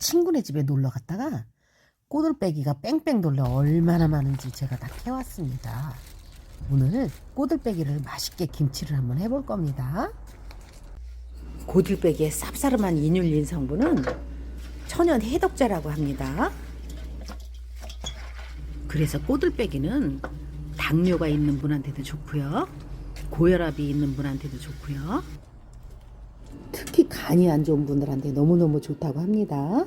친구네 집에 놀러 갔다가 꼬들빼기가 뺑뺑 돌려 얼마나 많은지 제가 다 캐왔습니다. 오늘 꼬들빼기를 맛있게 김치를 한번 해볼 겁니다. 고들빼기의 쌉싸름한 이눌린 성분은 천연 해독제라고 합니다. 그래서 꼬들빼기는 당뇨가 있는 분한테도 좋고요. 고혈압이 있는 분한테도 좋고요. 특히 간이 안 좋은 분들한테 너무너무 좋다고 합니다.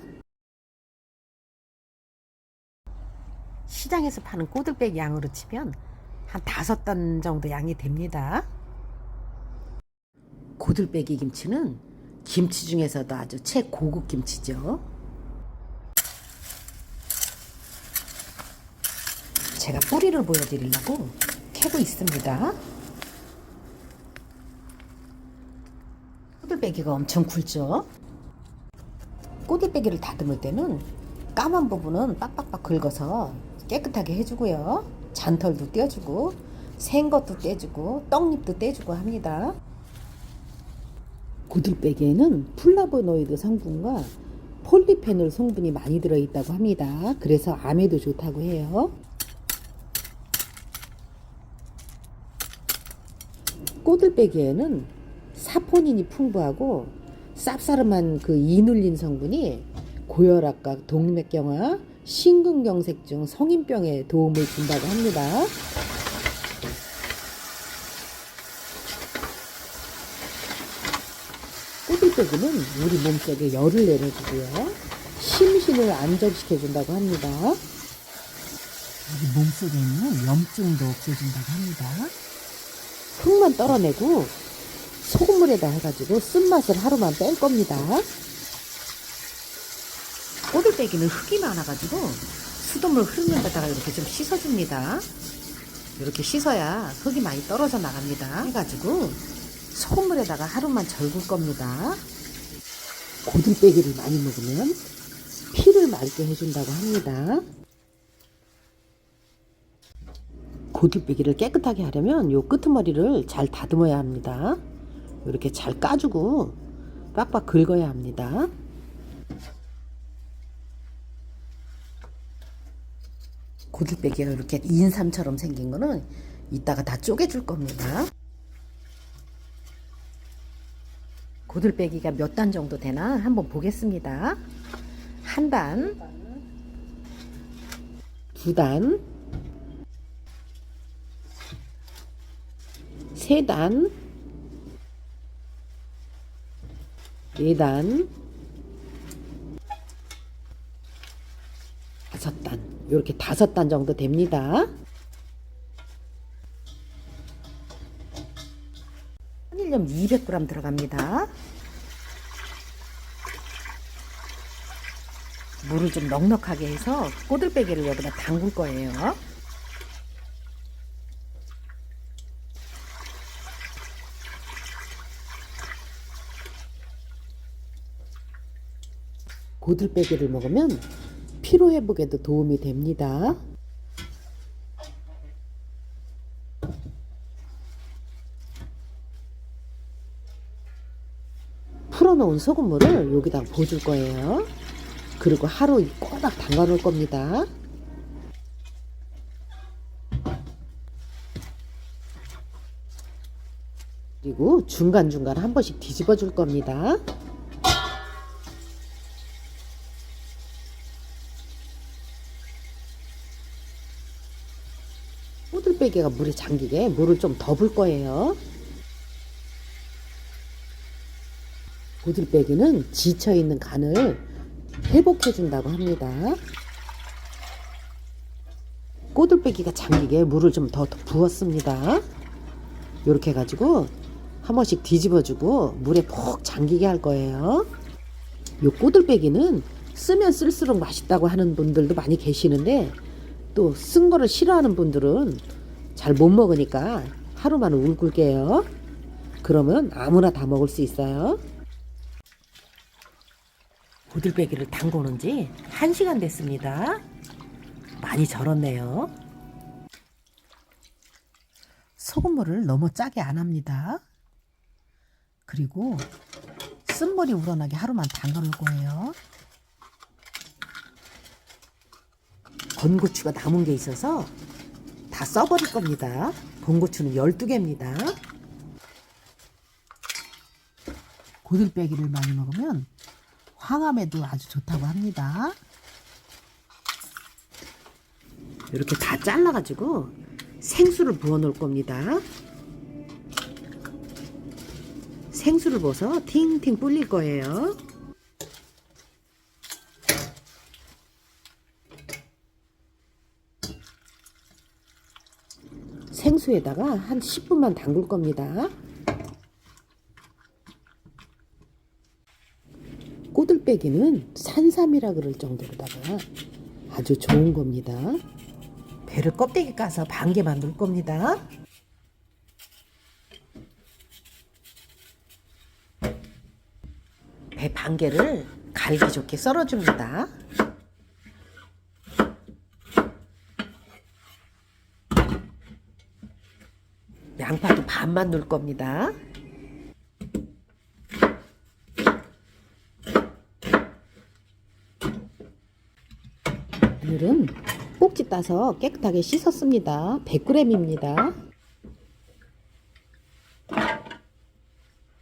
시장에서 파는 꼬들빼기 양으로 치면 한 다섯 단 정도 양이 됩니다. 고들빼기 김치는 김치 중에서도 아주 최고급 김치죠. 제가 뿌리를 보여드리려고 캐고 있습니다. 꼬들빼기가 엄청 굵죠? 꼬들빼기를 다듬을 때는 까만 부분은 빡빡빡 긁어서 깨끗하게 해주고요. 잔털도 떼주고 생 것도 떼주고 떡잎도 떼주고 합니다. 고들빼기에는 플라보노이드 성분과 폴리페놀 성분이 많이 들어있다고 합니다. 그래서 암에도 좋다고 해요. 꼬들빼기에는 사포닌이 풍부하고 쌉싸름한 그 이눌린 성분이 고혈압과 동맥경화, 심근경색증, 성인병에 도움을 준다고 합니다. 꼬들빼기는 우리 몸속에 열을 내려주고요. 심신을 안정시켜준다고 합니다. 우리 몸속에 있는 염증도 없애준다고 합니다. 흙만 떨어내고 소금물에다 해가지고 쓴맛을 하루만 뺄 겁니다. 꼬들빼기는 흙이 많아가지고 수돗물 흐르는 데다가 이렇게 좀 씻어줍니다. 이렇게 씻어야 흙이 많이 떨어져 나갑니다. 해가지고 소금물에다가 하루만 절굴 겁니다. 고들빼기를 많이 먹으면 피를 맑게 해준다고 합니다. 고들빼기를 깨끗하게 하려면 요 끄트머리를 잘 다듬어야 합니다. 이렇게 잘 까주고 빡빡 긁어야 합니다. 고들빼기가 이렇게 인삼처럼 생긴 거는 이따가 다 쪼개줄 겁니다. 고들빼기가 몇 단 정도 되나 한번 보겠습니다. 한 단, 두 단, 세 단, 네 단, 다섯 단. 이렇게 다섯 단 정도 됩니다. 한일염 200g 들어갑니다. 물을 좀 넉넉하게 해서 꼬들빼기를 여기다 담글 거예요. 고들빼기를 먹으면 피로 회복에도 도움이 됩니다. 풀어놓은 소금물을 여기다 부어줄 거예요. 그리고 하루 꼬박 담가 놓을 겁니다. 그리고 중간중간 한 번씩 뒤집어 줄 겁니다. 꼬들빼기가 물에 잠기게 물을 좀 더 불 거예요. 고들빼기는 지쳐있는 간을 회복해준다고 합니다. 꼬들빼기가 잠기게 물을 좀 더 부었습니다. 이렇게 해가지고 한 번씩 뒤집어주고 물에 푹 잠기게 할 거예요. 요 꼬들빼기는 쓰면 쓸수록 맛있다고 하는 분들도 많이 계시는데 또 쓴 거를 싫어하는 분들은 잘 못 먹으니까 하루만 울꿀게요. 그러면 아무나 다 먹을 수 있어요. 고들빼기를 담궈놓은 지 1시간 됐습니다. 많이 절었네요. 소금물을 너무 짜게 안 합니다. 그리고 쓴물이 우러나게 하루만 놓을 거예요. 건고추가 남은 게 있어서 다 써버릴 겁니다. 건고추는 12개입니다. 고들빼기를 많이 먹으면 황암에도 아주 좋다고 합니다. 이렇게 다 잘라가지고 생수를 부어 놓을 겁니다. 생수를 부어서 팅팅 불릴 거예요. 생수에다가 한 10분만 담글 겁니다. 꼬들빼기는 산삼이라 그럴 정도로다가 아주 좋은 겁니다. 배를 껍데기 까서 반 개만 넣을 겁니다. 배 반 개를 갈기 좋게 썰어줍니다. 양파도 반만 넣을 겁니다. 오늘은 꼭지 따서 깨끗하게 씻었습니다. 100g입니다.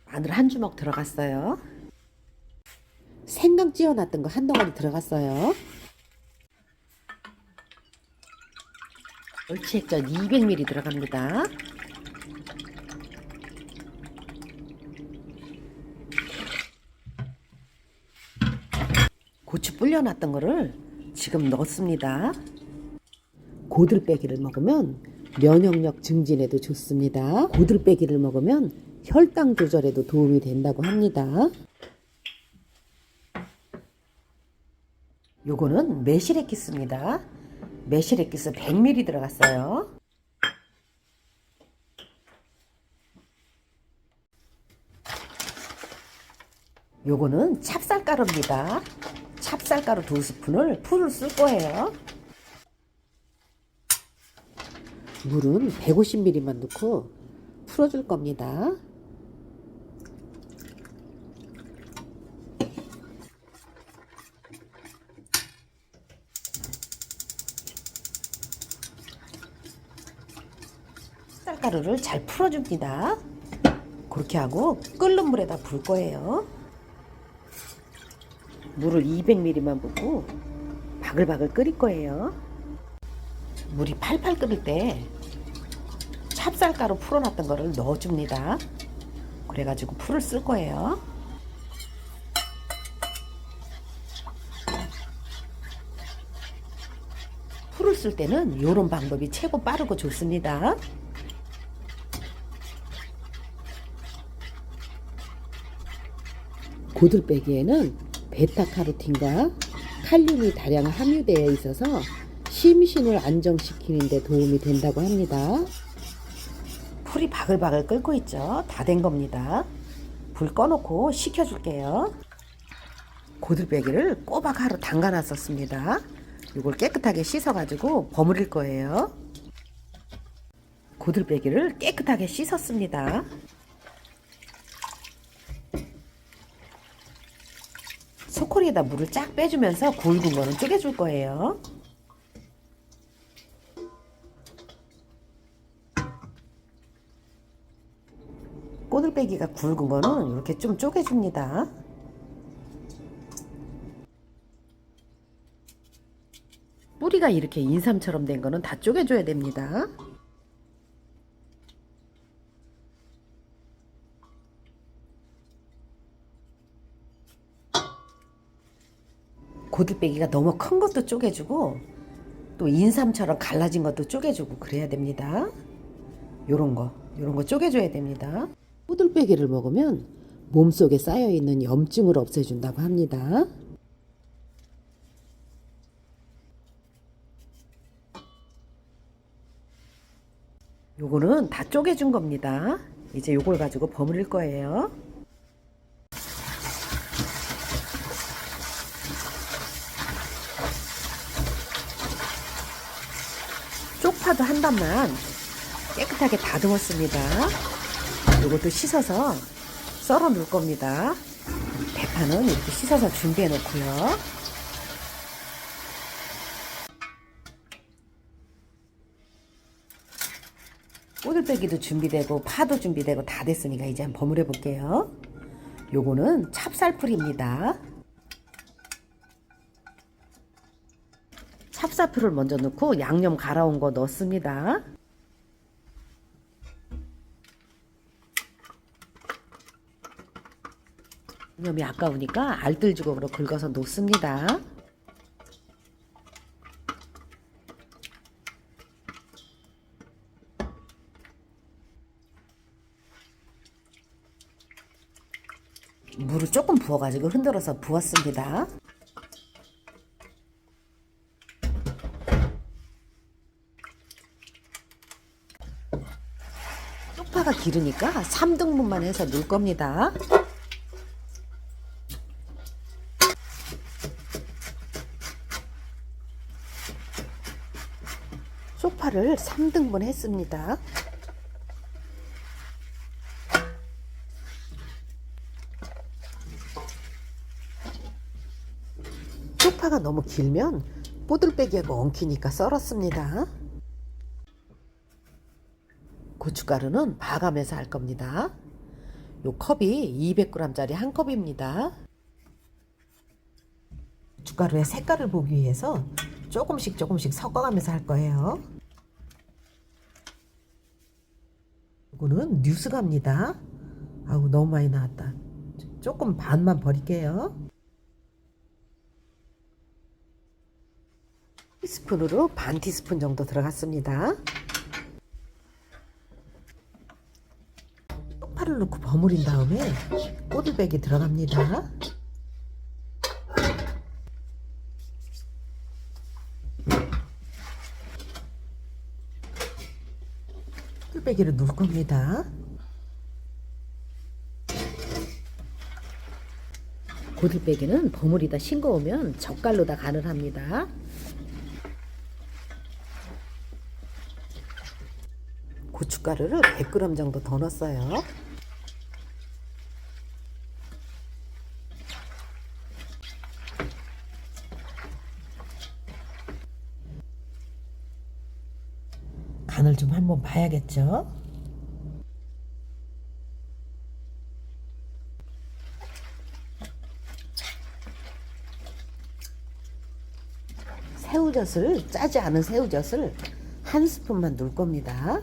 마늘 한 주먹 들어갔어요. 생강 찌어놨던 거 한 덩어리 들어갔어요. 멸치액젓 200ml 들어갑니다. 고추 불려놨던 거를 지금 넣습니다. 고들빼기를 먹으면 면역력 증진에도 좋습니다. 고들빼기를 먹으면 혈당 조절에도 도움이 된다고 합니다. 요거는 매실액기스입니다. 매실액기스 100ml 들어갔어요. 요거는 찹쌀가루입니다. 찹쌀가루 두 스푼을 풀을 쓸 거예요. 물은 150ml만 넣고 풀어줄 겁니다. 쌀가루를 잘 풀어줍니다. 그렇게 하고 끓는 물에다 불 거예요. 물을 200ml만 붓고 바글바글 끓일 거예요. 물이 팔팔 끓을 때 찹쌀가루 풀어놨던 거를 넣어줍니다. 그래가지고 풀을 쓸 거예요. 풀을 쓸 때는 이런 방법이 최고 빠르고 좋습니다. 고들 빼기에는 베타카로틴과 칼륨이 다량 함유되어 있어서 심신을 안정시키는 데 도움이 된다고 합니다. 풀이 바글바글 끓고 있죠. 다 된 겁니다. 불 꺼놓고 식혀줄게요. 고들빼기를 꼬박 하루 담가놨었습니다. 이걸 깨끗하게 씻어가지고 버무릴 거예요. 고들빼기를 깨끗하게 씻었습니다. 소코리에다 물을 쫙 빼주면서 굵은 거는 쪼개줄 거예요. 꼬들빼기가 굵은 거는 이렇게 좀 쪼개줍니다. 뿌리가 이렇게 인삼처럼 된 거는 다 쪼개줘야 됩니다. 고들빼기가 너무 큰 것도 쪼개주고 또 인삼처럼 갈라진 것도 쪼개주고 그래야 됩니다. 요런 거, 요런 거 쪼개줘야 됩니다. 꼬들빼기를 먹으면 몸속에 쌓여있는 염증을 없애준다고 합니다. 요거는 다 쪼개준 겁니다. 이제 요걸 가지고 버무릴 거예요. 햇반만 깨끗하게 다듬었습니다. 이것도 씻어서 썰어 놓을 겁니다. 대파는 이렇게 씻어서 준비해 놓고요. 꼬들빼기도 준비되고 파도 준비되고 다 됐으니까 이제 한번 버무려 볼게요. 요거는 찹쌀풀입니다. 찹쌀풀을 먼저 넣고 양념 갈아온 거 넣습니다. 양념이 아까우니까 알뜰주걱으로 긁어서 놓습니다. 물을 조금 부어가지고 흔들어서 부었습니다. 쪽파가 기르니까 3등분만 해서 넣을 겁니다. 쪽파를 3등분 했습니다. 쪽파가 너무 길면 꼬들빼기하고 엉키니까 썰었습니다. 고춧가루는 봐가면서 할 겁니다. 요 컵이 200g짜리 한 컵입니다. 고춧가루의 색깔을 보기 위해서 조금씩 조금씩 섞어가면서 할 거예요. 이거는 뉴스갑니다. 아우 너무 많이 나왔다. 조금 반만 버릴게요. 티스푼으로 반 티스푼 정도 들어갔습니다. 쪽파를 넣고 버무린 다음에 꼬들빼기 들어갑니다. 꼬들빼기를 넣을 겁니다. 고들빼기는 버무리다 싱거우면 젓갈로 다 간을 합니다. 고춧가루를 100g 정도 더 넣었어요. 간을 좀 한번 봐야겠죠? 새우젓을 짜지 않은 새우젓을 한 스푼만 넣을 겁니다.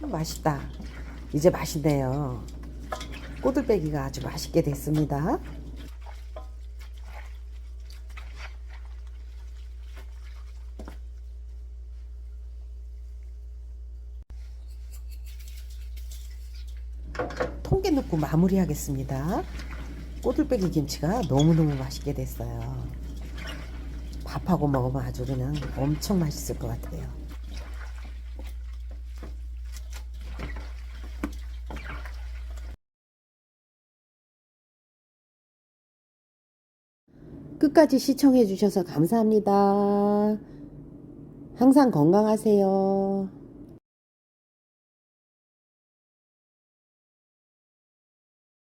맛있다. 이제 맛있네요. 꼬들빼기가 아주 맛있게 됐습니다. 통깨 넣고 마무리하겠습니다. 꼬들빼기 김치가 너무너무 맛있게 됐어요. 밥하고 먹으면 아주 그냥 엄청 맛있을 것 같아요. 끝까지 시청해 주셔서 감사합니다. 항상 건강하세요.